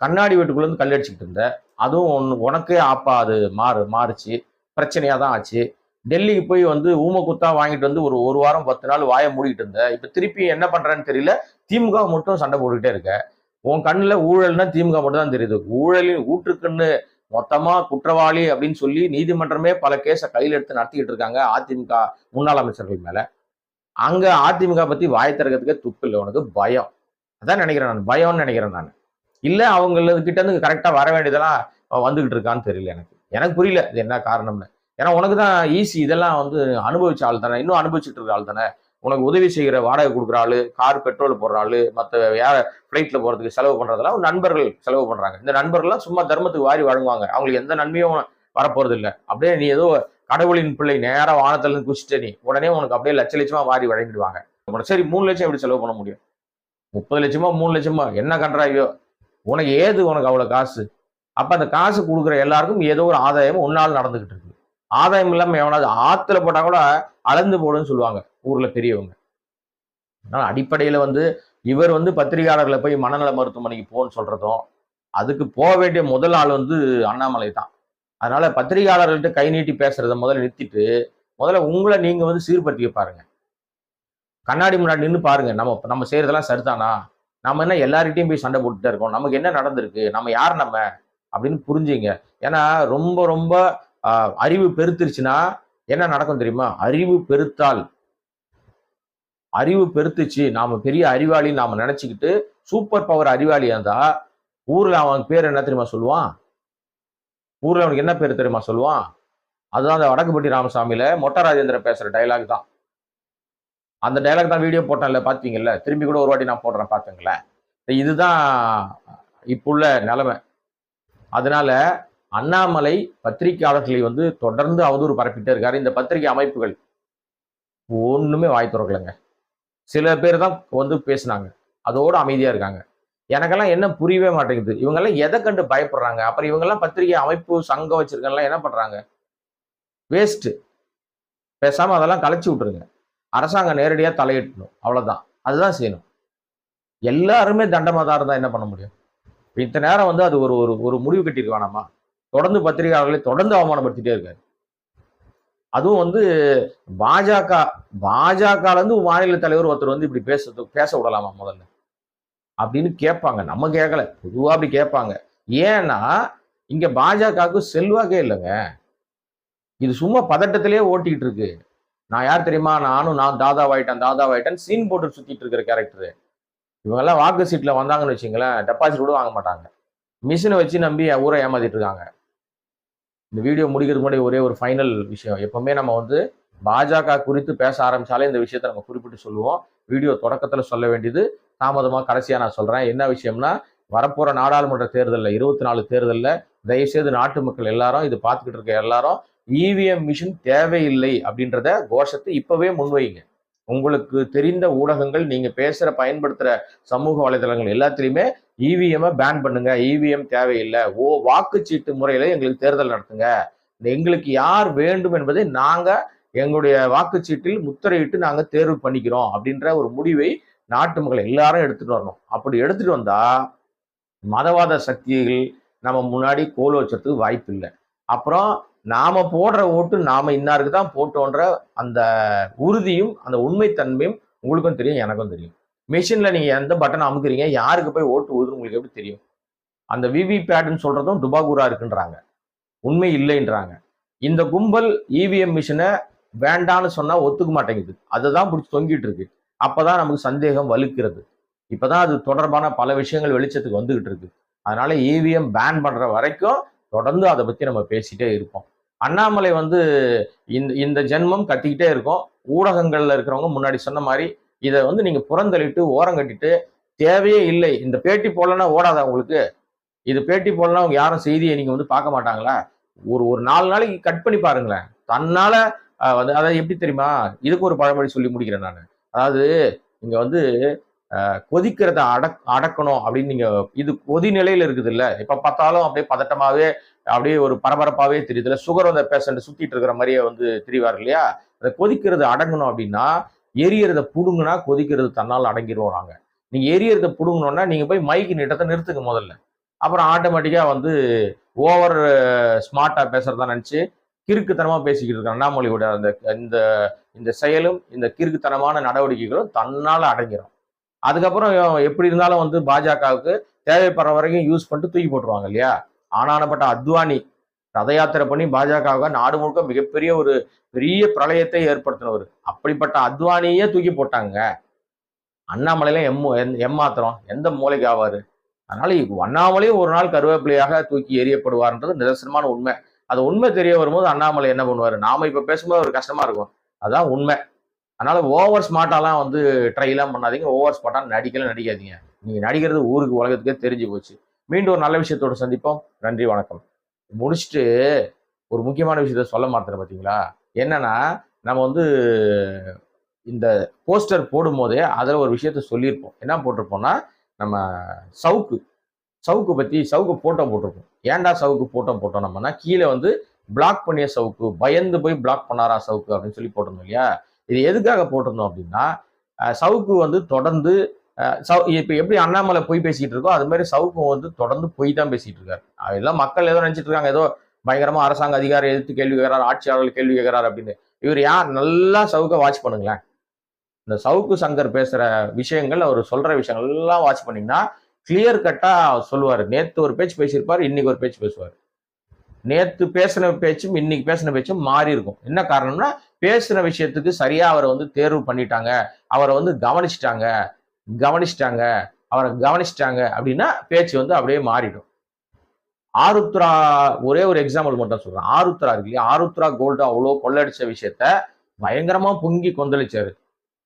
கண்ணாடி வீட்டுக்குள்ள இருந்து கல் அடிச்சுக்கிட்டு இருந்த. அதுவும் ஒன்று உனக்கே ஆப்பா அது மாறு மாறுச்சு. பிரச்சனையாக தான் ஆச்சு. டெல்லிக்கு போய் வந்து ஊமக்குத்தா வாங்கிட்டு வந்து ஒரு ஒரு வாரம் பத்து நாள் வாயை மூடிட்டு இருந்த. இப்போ திருப்பி என்ன பண்ணுறேன்னு தெரியல. திமுக மட்டும் சண்டை போட்டுக்கிட்டே இருக்க. உன் கண்ணில் ஊழல்னா திமுக மட்டும் தான் தெரியுது. ஊழலின் ஊற்றுக்கண்ணு மொத்தமாக குற்றவாளி அப்படின்னு சொல்லி நீதிமன்றமே பல கேஸை கையில் எடுத்து நடத்திக்கிட்டு இருக்காங்க அதிமுக முன்னாள் அமைச்சர்கள் மேலே. அங்கே அதிமுக பற்றி வாய் திறக்கிறதுக்கே துப்பு இல்லை. உனக்கு பயம். அதான் நினைக்கிறேன் நான். பயம்னு நினைக்கிறேன் நான். இல்லை அவங்கள கிட்ட இருந்து வர வேண்டியதெல்லாம் வந்துக்கிட்டு வந்துகிட்டு இருக்கான்னு தெரியல எனக்கு. எனக்கு புரியல. இது என்ன காரணம்னு. ஏன்னா உனக்கு தான் ஈஸி இதெல்லாம் வந்து அனுபவிச்ச ஆள் தானே. இன்னும் அனுபவிச்சுட்டு இருக்க ஆள் தானே. உனக்கு உதவி செய்கிற வாடகை கொடுக்குற ஆள் கார் பெட்ரோல் போடுற ஆள் மற்ற வேற ஃப்ளைட்டில் போகிறதுக்கு செலவு பண்ணுறதெல்லாம் நண்பர்கள் செலவு பண்ணுறாங்க இந்த நண்பர்கள்லாம் சும்மா தர்மத்துக்கு வாரி வழங்குவாங்க. அவங்களுக்கு எந்த நன்மையும் வரப்போறது இல்லை அப்படியே நீ ஏதோ கடவுளின் பிள்ளை நேராக வானத்துலேருந்து குச்சிட்ட நீ உடனே உனக்கு அப்படியே லட்ச லட்சமாக வாரி வழங்கிடுவாங்க. சரி மூணு லட்சம் எப்படி செலவு பண்ண முடியும்? முப்பது லட்சமா மூணு லட்சமா என்ன கன்றாயோ? உனக்கு ஏது உனக்கு அவ்வளோ காசு? அப்போ அந்த காசு கொடுக்குற எல்லாருக்கும் ஏதோ ஒரு ஆதாயம் உன்னால் நடந்துகிட்டு இருக்கு. ஆதாயம் இல்லாமல் எவனாவது ஆற்றுல போட்டால் கூட அளந்து போடுன்னு சொல்லுவாங்க ஊரில் பெரியவங்க. அதனால் அடிப்படையில் வந்து இவர் வந்து பத்திரிகையாளர்களை போய் மனநல மருத்துவமனைக்கு போன்னு சொல்கிறதும் அதுக்கு போக வேண்டிய முதல் ஆள் வந்து அண்ணாமலை தான். அதனால் பத்திரிகையாளர்கள்ட்ட கை நீட்டி பேசுகிறத முதல்ல நிறுத்திட்டு முதல்ல உங்களை நீங்கள் வந்து சீர்படுத்திக்க பாருங்க. கண்ணாடி முன்னாடி நின்று பாருங்க. நம்ம நம்ம செய்கிறதெல்லாம் சரிதானா? நம்ம என்ன எல்லார்கிட்டையும் போய் சண்டை போட்டுட்டு இருக்கோம். நமக்கு என்ன நடந்திருக்கு? நம்ம யார் நம்ம? அப்படின்னு புரிஞ்சுங்க. ஏன்னா ரொம்ப ரொம்ப அறிவு பெருத்துருச்சுன்னா என்ன நடக்கும் தெரியுமா? அறிவு பெருத்தால். அறிவு பெருத்துச்சு. நாம பெரிய அறிவாளின்னு நாம நினைச்சுக்கிட்டு சூப்பர் பவர் அறிவாளியா இருந்தா ஊர்ல அவன் பேர் என்ன தெரியுமா சொல்லுவான்? ஊர்ல அவனுக்கு என்ன பேர் தெரியுமா சொல்லுவான்? அதுதான் அந்த வடக்குப்பட்டி ராமசாமியில மொட்ட ராஜேந்திர பேசுற டைலாக் தான். அந்த டைலாக் தான் வீடியோ போட்டேன்ல பாத்தீங்கல்ல? திரும்பி கூட ஒரு வாட்டி நான் போடுறேன் பார்த்துங்களேன் இதுதான் இப்போ உள்ள நிலைமை. அதனால அண்ணாமலை பத்திரிகையாளர்களை வந்து தொடர்ந்து அவதூறு பரப்பிட்டே இருக்காரு. இந்த பத்திரிகை அமைப்புகள் ஒன்றுமே வாய் திறக்கலைங்க. சில பேர் தான் வந்து பேசுனாங்க. அதோட அமைதியாக இருக்காங்க. எனக்கெல்லாம் என்ன புரியவே மாட்டேங்குது. இவங்கெல்லாம் எதை கண்டு பயப்படுறாங்க? அப்புறம் இவங்கெல்லாம் பத்திரிகை அமைப்பு சங்கம் வச்சிருக்கெல்லாம் என்ன பண்ணுறாங்க வேஸ்ட்டு. பேசாமல் அதெல்லாம் கலைச்சி விட்டுருங்க. அரசாங்கம் நேரடியாக தலையிட்டணும். அவ்வளோதான் அதுதான் செய்யணும். எல்லாருமே தண்டமாக இருந்தா என்ன பண்ண முடியும்? இத்தனை நேரம் வந்து அது ஒரு ஒரு ஒரு முடிவு கட்டியிருக்க வேணாமா? தொடர்ந்து பத்திரிகையாளர்களை தொடர்ந்து அவமானப்படுத்திட்டே இருக்காரு. அதுவும் வந்து பாஜக பாஜகல இருந்து மாநில தலைவர் ஒருத்தர் வந்து இப்படி பேசுறது பேச விடலாமா முதல்ல? அப்படின்னு கேட்பாங்க. நம்ம கேட்கல. பொதுவாக அப்படி கேட்பாங்க. ஏன்னா இங்க பாஜகவுக்கு செல்வாக்கே இல்லைங்க. இது சும்மா பதட்டத்திலேயே ஓட்டிட்டு இருக்கு. நான் யார் தெரியுமா? நானும் நான் தாதாவாயிட்டேன் தாதாவாயிட்டேன் சீன் போட்டு சுத்திட்டு இருக்கிற கேரக்டரு இவங்கெல்லாம் வாக்கு சீட்ல வந்தாங்கன்னு வச்சுங்களேன் டெபாசிட் கூட வாங்க மாட்டாங்க. மிஷினை வச்சு நம்பி ஊரை ஏமாத்திட்டு இருக்காங்க. இந்த வீடியோ முடிக்கிறதுக்கு முன்னாடி ஒரே ஒரு ஃபைனல் விஷயம். எப்பவுமே நம்ம வந்து பாஜக குறித்து பேச ஆரம்பிச்சாலே இந்த விஷயத்தை நம்ம குறிப்பிட்டு சொல்லுவோம். வீடியோ தொடக்கத்தில் சொல்ல வேண்டியது தாமதமாக கடைசியாக நான் சொல்கிறேன் என்ன விஷயம்னா வரப்போகிற நாடாளுமன்ற தேர்தலில் இருபத்தி நாலு தேர்தலில் தயவுசெய்து நாட்டு மக்கள் எல்லாரும் இது பார்த்துக்கிட்டு இருக்க எல்லாரும் இவிஎம் மிஷின் தேவையில்லை அப்படின்றத கோஷத்தை இப்போவே முன்வைங்க. உங்களுக்கு தெரிந்த ஊடகங்கள் நீங்கள் பேசுகிற பயன்படுத்துகிற சமூக வலைதளங்கள் எல்லாத்துலேயுமே இவிஎம் பேன் பண்ணுங்க. இவிஎம் தேவையில்லை. ஓ வாக்குச்சீட்டு முறையில எங்களுக்கு தேர்தல் நடத்துங்க. எங்களுக்கு யார் வேண்டும் என்பதை நாங்க எங்களுடைய வாக்குச்சீட்டில் முத்திரையிட்டு நாங்க தேர்வு பண்ணிக்கிறோம் அப்படின்ற ஒரு முடிவை நாட்டு மக்கள் எல்லாரும் எடுத்துட்டு வரணும். அப்படி எடுத்துட்டு வந்தா மதவாத சக்திகள் நம்ம முன்னாடி கோல் வச்சுறதுக்கு வாய்ப்பு இல்லை அப்புறம் நாம போடுற ஓட்டு நாம இன்னாருக்கு தான் போட்டோன்ற அந்த உறுதியும் அந்த உண்மைத்தன்மையும் உங்களுக்கும் தெரியும் எனக்கும் தெரியும். மிஷினில் நீங்கள் எந்த பட்டன் அமுக்குறீங்க யாருக்கு போய் ஓட்டு ஊதுன்னு உங்களுக்கு எப்படி தெரியும்? அந்த விவி சொல்கிறதும் சொல்றதும் டுபாகூரா இருக்குன்றாங்க. உண்மை இல்லைன்றாங்க. இந்த கும்பல் இவிஎம் மிஷினை வேண்டான்னு சொன்னால் ஒத்துக்க மாட்டேங்குது. அதுதான் பிடிச்சி தொங்கிட்டு இருக்கு. அப்பதான் நமக்கு சந்தேகம் வலுக்கிறது. இப்போ தான் அது தொடர்பான பல விஷயங்கள் வெளிச்சத்துக்கு வந்துக்கிட்டு இருக்கு. அதனால இவிஎம் பேன் பண்ணுற வரைக்கும் தொடர்ந்து அதை பற்றி நம்ம பேசிகிட்டே இருப்போம். அண்ணாமலை வந்து இந்த இந்த ஜென்மம் கத்திக்கிட்டே இருக்கும். ஊடகங்களில் இருக்கிறவங்க முன்னாடி சொன்ன மாதிரி இதை வந்து நீங்க புறந்தள்ளிட்டு ஓரம் கட்டிட்டு தேவையே இல்லை. இந்த பேட்டி போடலன்னா ஓடாதா உங்களுக்கு? இது பேட்டி போடலாம் அவங்க யாரும் செய்தியை நீங்க வந்து பார்க்க மாட்டாங்களா? ஒரு ஒரு நாலு நாளைக்கு கட் பண்ணி பாருங்களேன். தன்னால வந்து அதாவது எப்படி தெரியுமா? இதுக்கு ஒரு பழமொழி சொல்லி முடிக்கிறேன் நான். அதாவது நீங்க வந்து கொதிக்கிறத அடக் அடக்கணும் அப்படின்னு நீங்க இது கொதி நிலையில இருக்குது இல்ல இப்ப பார்த்தாலும் அப்படியே பதட்டமாவே அப்படியே ஒரு பரபரப்பாவே தெரியுது இல்ல சுகர் வந்த பேஷண்ட் சுத்திட்டு இருக்கிற மாதிரியே வந்து தெரிவார் இல்லையா? அதை கொதிக்கிறது அடங்கணும் அப்படின்னா எரியறத புடுங்குனா கொதிக்கிறது தன்னால் அடங்கிடுவோம் நாங்கள் நீங்கள் எரியறத புடுங்கணும்னா நீங்கள் போய் மைக்கு நீட்டத்தை நிறுத்துங்க முதல்ல. அப்புறம் ஆட்டோமேட்டிக்காக வந்து ஓவர் ஸ்மார்ட்டாக பேசுறதா நினச்சி கிறுக்குத்தனமாக பேசிக்கிட்டு இருக்க அண்ணாமொழியோட அந்த இந்த இந்த செயலும் இந்த கிறுக்குத்தனமான நடவடிக்கைகளும் தன்னால் அடங்கிடும் அதுக்கப்புறம் எப்படி இருந்தாலும் வந்து பாஜகவுக்கு தேவைப்படுற வரைக்கும் யூஸ் பண்ணிட்டு தூக்கி போட்டுருவாங்க இல்லையா? ஆனானப்பட்ட அத்வானி ரத யாத்திரை பண்ணி பாஜகவுக்கு நாடு முழுக்க மிகப்பெரிய ஒரு பெரிய பிரளயத்தை ஏற்படுத்தினவர். அப்படிப்பட்ட அத்வானியே தூக்கி போட்டாங்க. அண்ணாமலையில எம் எம்மாத்திரம் எந்த மூளைக்கு ஆவாரு? அதனால அண்ணாமலை அண்ணாமலையும் ஒரு நாள் கருவேப்பிலையாக தூக்கி எறியப்படுவார்ன்றது நிதர்சனமான உண்மை. அது உண்மை தெரிய வரும்போது அண்ணாமலை என்ன பண்ணுவார்? நாம இப்ப பேசும்போது ஒரு கஷ்டமா இருக்கும். அதான் உண்மை. அதனால ஓவர் ஸ்மார்ட்டாலாம் வந்து ட்ரைலாம் பண்ணாதீங்க. ஓவர் ஸ்மார்ட்டாக நடிக்கலாம் நடிக்காதீங்க. நீங்க நடிக்கிறது ஊருக்கு உலகத்துக்கே தெரிஞ்சு போச்சு. மீண்டும் ஒரு நல்ல விஷயத்தோட சந்திப்போம். நன்றி வணக்கம். முடிச்சுட்டு ஒரு முக்கியமான விஷயத்த சொல்ல மாட்டேன் பார்த்தீங்களா என்னன்னா நம்ம வந்து இந்த போஸ்டர் போடும் போதே அதில் ஒரு விஷயத்த சொல்லியிருப்போம். என்ன போட்டிருப்போம்னா நம்ம சவுக்கு சவுக்கு பற்றி சவுக்கு போட்டோ போட்டிருப்போம். ஏன்டா சவுக்கு போட்டோ போட்டோம் நம்மனா கீழே வந்து பிளாக் பண்ணிய சவுக்கு பயந்து போய் பிளாக் பண்ணாரா சவுக்கு அப்படின்னு சொல்லி போட்டிருந்தோம் இல்லையா? இது எதுக்காக போட்டிருந்தோம் அப்படின்னா சவுக்கு வந்து தொடர்ந்து இப்போ எப்படி அண்ணாமலை போய் பேசிக்கிட்டு இருக்கோ அது மாதிரி சவுக்கும் வந்து தொடர்ந்து போய் தான் பேசிட்டு இருக்காரு. அதெல்லாம் மக்கள் ஏதோ நினைச்சிட்டு இருக்காங்க. ஏதோ பயங்கரமா அரசாங்க அதிகாரி எதிர்த்து கேள்வி கேட்கிறார் ஆட்சியாளர்கள் கேள்வி கேட்கிறார் அப்படின்னு. இவர் யார்? நல்லா சவுக்கை வாட்ச் பண்ணுங்களேன். இந்த சவுக்கு சங்கர் பேசுற விஷயங்கள் அவர் சொல்ற விஷயங்கள் எல்லாம் வாட்ச் பண்ணீங்கன்னா கிளியர் கட்டா சொல்லுவார். நேற்று ஒரு பேச்சு பேசியிருப்பார் இன்னைக்கு ஒரு பேச்சு பேசுவார். நேற்று பேசின பேச்சும் இன்னைக்கு பேசின பேச்சும் மாறி இருக்கும். என்ன காரணம்னா பேசின விஷயத்துக்கு சரியா அவரை வந்து தேர்வு பண்ணிட்டாங்க. அவரை வந்து கவனிச்சிட்டாங்க. கவனிச்சிட்டாங்க அவரை கவனிச்சிட்டாங்க அப்படின்னா பேச்சு வந்து அப்படியே மாறிடும். ஆருத்ரா ஒரே ஒரு எக்ஸாம்பிள் மட்டும் சொல்றேன். ஆருத்ரா இருக்கு இல்லையா? ஆருத்ரா கோல்டு அவ்வளோ கொள்ளடிச்ச விஷயத்த பயங்கரமா பொங்கி கொந்தளிச்சாரு.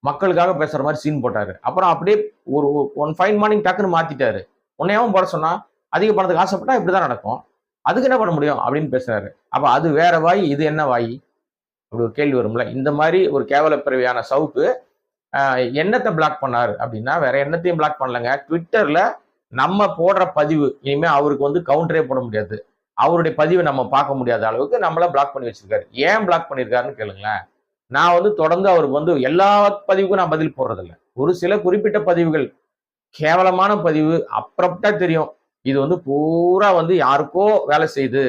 மக்களுக்காக பேசுற மாதிரி சீன் போட்டாரு. அப்புறம் அப்படியே ஒரு ஒன் ஃபைன் மார்னிங் டக்குன்னு மாத்திட்டாரு. உன்னையாவும் போட சொன்னா? அதிக பணத்துக்கு ஆசைப்பட்டா இப்படிதான் நடக்கும். அதுக்கு என்ன பண்ண முடியும் அப்படின்னு பேசுறாரு. அப்ப அது வேற வாய் இது என்ன வாய்? அப்படி ஒரு கேள்வி வரும்ல. இந்த மாதிரி ஒரு கேவலப்பிறவியான சவுக்கு என்னத்தை பிளாக் பண்ணாரு? அப்படின்னா வேற என்னத்தையும் பிளாக் பண்ணலங்க. ட்விட்டர்ல நம்ம போடுற பதிவு இனிமே அவருக்கு வந்து கவுண்டரே போட முடியாது. அவருடைய பதிவை நம்ம பார்க்க முடியாத அளவுக்கு நம்மள பிளாக் பண்ணி வச்சிருக்காரு. ஏன் பிளாக் பண்ணியிருக்காருன்னு கேளுங்களேன். நான் வந்து தொடர்ந்து அவருக்கு வந்து எல்லா பதிவுக்கும் நான் பதில் போடுறதில்ல. ஒரு சில குறிப்பிட்ட பதிவுகள் கேவலமான பதிவு அப்புறப்பட்டா தெரியும். இது வந்து பூரா வந்து யாருக்கோ வேலை செய்யுது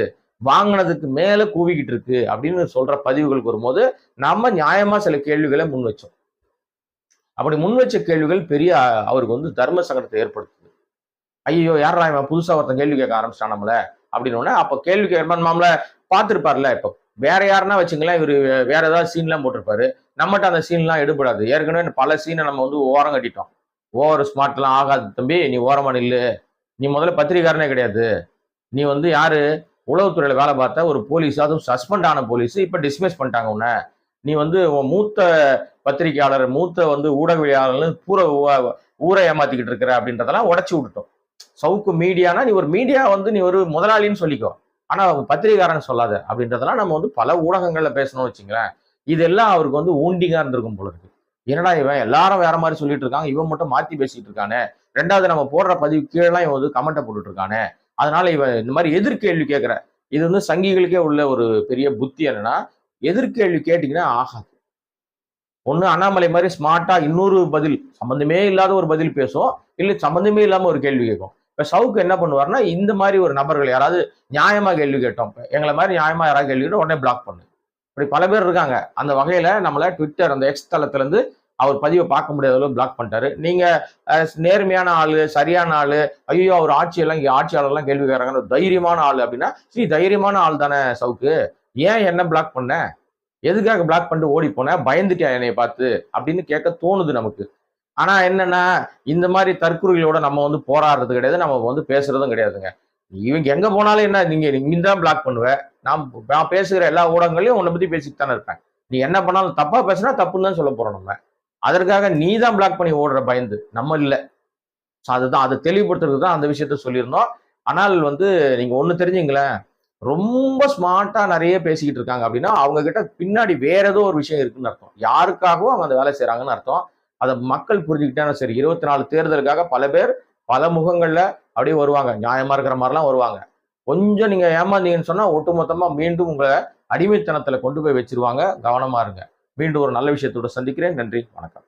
வாங்கினதுக்கு மேலே கூவிக்கிட்டு இருக்கு அப்படின்னு சொல்ற பதிவுகளுக்கு வரும்போது நம்ம நியாயமா சில கேள்விகளை முன் வச்சோம். அப்படி முன் வச்ச கேள்விகள் பெரிய அவருக்கு வந்து தர்ம சங்கடத்தை ஏற்படுத்துது. ஐயோ யாரா இவன் புதுசாக ஒருத்தன் கேள்வி கேட்க ஆரம்பிச்சிட்டான் நம்மள? அப்படின்னு உடனே கேள்வி கேட்க மாமல பார்த்துருப்பார்ல இப்போ. வேற யாருன்னா வச்சுங்களேன் இவர் வேற ஏதாவது சீன்லாம் போட்டிருப்பாரு. நம்மகிட்ட அந்த சீன்லாம் எடுபடாது. ஏற்கனவே பல சீனை நம்ம வந்து ஓரம் கட்டிட்டோம். ஓவர் ஸ்மார்ட்லாம் ஆகாது தம்பி நீ ஓரமா நில்லு. நீ முதல்ல பத்திரிகாரனே கிடையாது. நீ வந்து யாரு? உளவுத்துறையில் வேலை பார்த்த ஒரு போலீஸ் அதுவும் சஸ்பெண்ட் ஆன போலீஸ் இப்போ டிஸ்மிஸ் பண்ணிட்டாங்க உன்னை. நீ வந்து உன் மூத்த பத்திரிகையாளர் மூத்த வந்து ஊடகவியலாளர் பூர ஊ- ஊரை ஏமாத்திக்கிட்டு இருக்கிற அப்படின்றதெல்லாம் உடச்சி விட்டுட்டோம். சவுக்கு மீடியானா நீ ஒரு மீடியா வந்து நீ ஒரு முதலாளின்னு சொல்லிக்கோ. ஆனா பத்திரிகாரன் சொல்லாத அப்படின்றதெல்லாம் நம்ம வந்து பல ஊடகங்கள்ல பேசணும்னு வச்சுங்களேன். இதெல்லாம் அவருக்கு வந்து ஊண்டிங்கா இருந்திருக்கும் போல இருக்கு. என்னடா இவன் எல்லாரும் வேற மாதிரி சொல்லிட்டு இருக்காங்க இவன் மட்டும் மாத்தி பேசிட்டு இருக்கானே. ரெண்டாவது நம்ம போடுற பதிவு கீழெல்லாம் இவன் வந்து கமெண்ட்டை போட்டுட்டு இருக்கானே. அதனால இவன் இந்த மாதிரி எதிர்கேள்வி கேட்கிற இது வந்து சங்கிகளுக்கே உள்ள ஒரு பெரிய புத்தி என்னன்னா எதிர்கேள்வி கேட்டீங்கன்னா ஆகாது. ஒண்ணு அண்ணாமலை மாதிரி ஸ்மார்ட்டா இன்னொரு பதில் சம்மந்தமே இல்லாத ஒரு பதில் பேசும். இல்லை சம்மந்தமே இல்லாமல் ஒரு கேள்வி கேட்கும். இப்போ சவுக்கு என்ன பண்ணுவாருன்னா இந்த மாதிரி ஒரு நபர்கள் யாராவது நியாயமா கேள்வி கேட்டோம். இப்போ எங்களை மாதிரி நியாயமா யாராவது கேள்வி கேட்டா உடனே பிளாக் பண்ணு. இப்படி பல பேர் இருக்காங்க. அந்த வகையில நம்மள ட்விட்டர் அந்த எக்ஸ் தளத்துலேருந்து அவர் பதிவை பார்க்க முடியாத அளவு பிளாக் பண்ணிட்டாரு. நீங்க நேர்மையான ஆள் சரியான ஆள் ஐயோ அவர் ஆட்சியெல்லாம் இங்கே ஆட்சியாளர்லாம் கேள்வி கேட்கறாங்க தைரியமான ஆள் அப்படின்னா சரி தைரியமான ஆள் தானே சவுக்கு. ஏன் என்ன பிளாக் பண்ண? எதுக்காக பிளாக் பண்ணிட்டு ஓடி போன? பயந்துட்டியா என்னைய பார்த்து? அப்படின்னு கேட்க தோணுது நமக்கு. ஆனா என்னன்னா இந்த மாதிரி தற்குறிகளோட நம்ம வந்து போராடுறது கிடையாது நம்ம வந்து பேசுறதும் கிடையாதுங்க. இவங்க எங்க போனாலும் என்ன நீங்க நீங்க தான் பிளாக் பண்ணுவ. நான் நான் பேசுகிற எல்லா ஊடகங்களையும் உன்னை பத்தி பேசிட்டு தானே இருப்பேன். நீ என்ன பண்ணாலும் தப்பா பேசுனா தப்புன்னு தான் சொல்ல போறோம் நம்ம. அதற்காக நீ தான் பிளாக் பண்ணி ஓடுற பயந்து. நம்ம இல்லை. ஸோ அதுதான் அதை தெளிவுபடுத்துறதுக்கு தான் அந்த விஷயத்த சொல்லியிருந்தோம். ஆனால் வந்து நீங்க ஒண்ணு தெரிஞ்சுங்களேன். ரொம்ப ஸ்மார்ட்டாக நிறைய பேசிக்கிட்டு இருக்காங்க அப்படின்னா அவங்க கிட்ட பின்னாடி வேற ஏதோ ஒரு விஷயம் இருக்குன்னு அர்த்தம். யாருக்காகவும் அவங்க அந்த வேலை செய்கிறாங்கன்னு அர்த்தம். அதை மக்கள் புரிஞ்சுக்கிட்டா சரி இருபத்தி நாலு தேர்தலுக்காக பல பேர் பல முகங்களில் அப்படியே வருவாங்க. நியாயமாக இருக்கிற மாதிரிலாம் வருவாங்க. கொஞ்சம் நீங்கள் ஏமாந்தீங்கன்னு சொன்னால் ஒட்டுமொத்தமாக மீண்டும் உங்களை அடிமைத்தனத்தில் கொண்டு போய் வச்சிருவாங்க. கவனமாக இருங்க. மீண்டும் ஒரு நல்ல விஷயத்தோட சந்திக்கிறேன். நன்றி. வணக்கம்.